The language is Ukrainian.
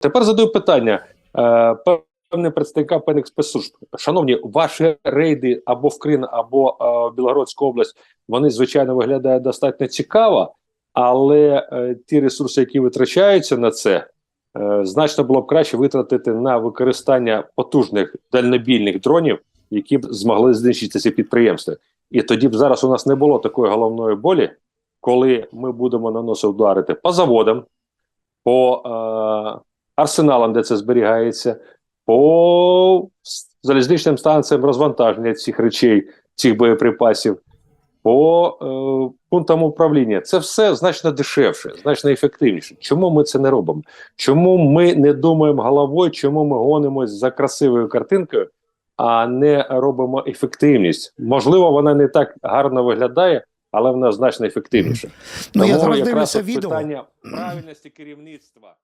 Тепер задаю питання е, певним представникам певних. Шановні, ваші рейди або в Крим, або е, в Білгородську область, вони звичайно виглядають достатньо цікаво, але е, ті ресурси, які витрачаються на це, значно було б краще витратити на використання потужних дальнобільних дронів, які б змогли знищити ці підприємства. І тоді б зараз у нас не було такої головної болі, коли ми будемо наносити ударити по заводам, по арсеналам, де це зберігається, по залізничним станціям розвантаження цих речей, цих боєприпасів, по е, пунктам управління. Це все значно дешевше, значно ефективніше. Чому ми це не робимо? Чому ми не думаємо головою, чому ми гонимось за красивою картинкою, а не робимо ефективність? Можливо, вона не так гарно виглядає, але вона значно ефективніша. Ну, я Тому зараз дивлюся відео. питання правильності керівництва.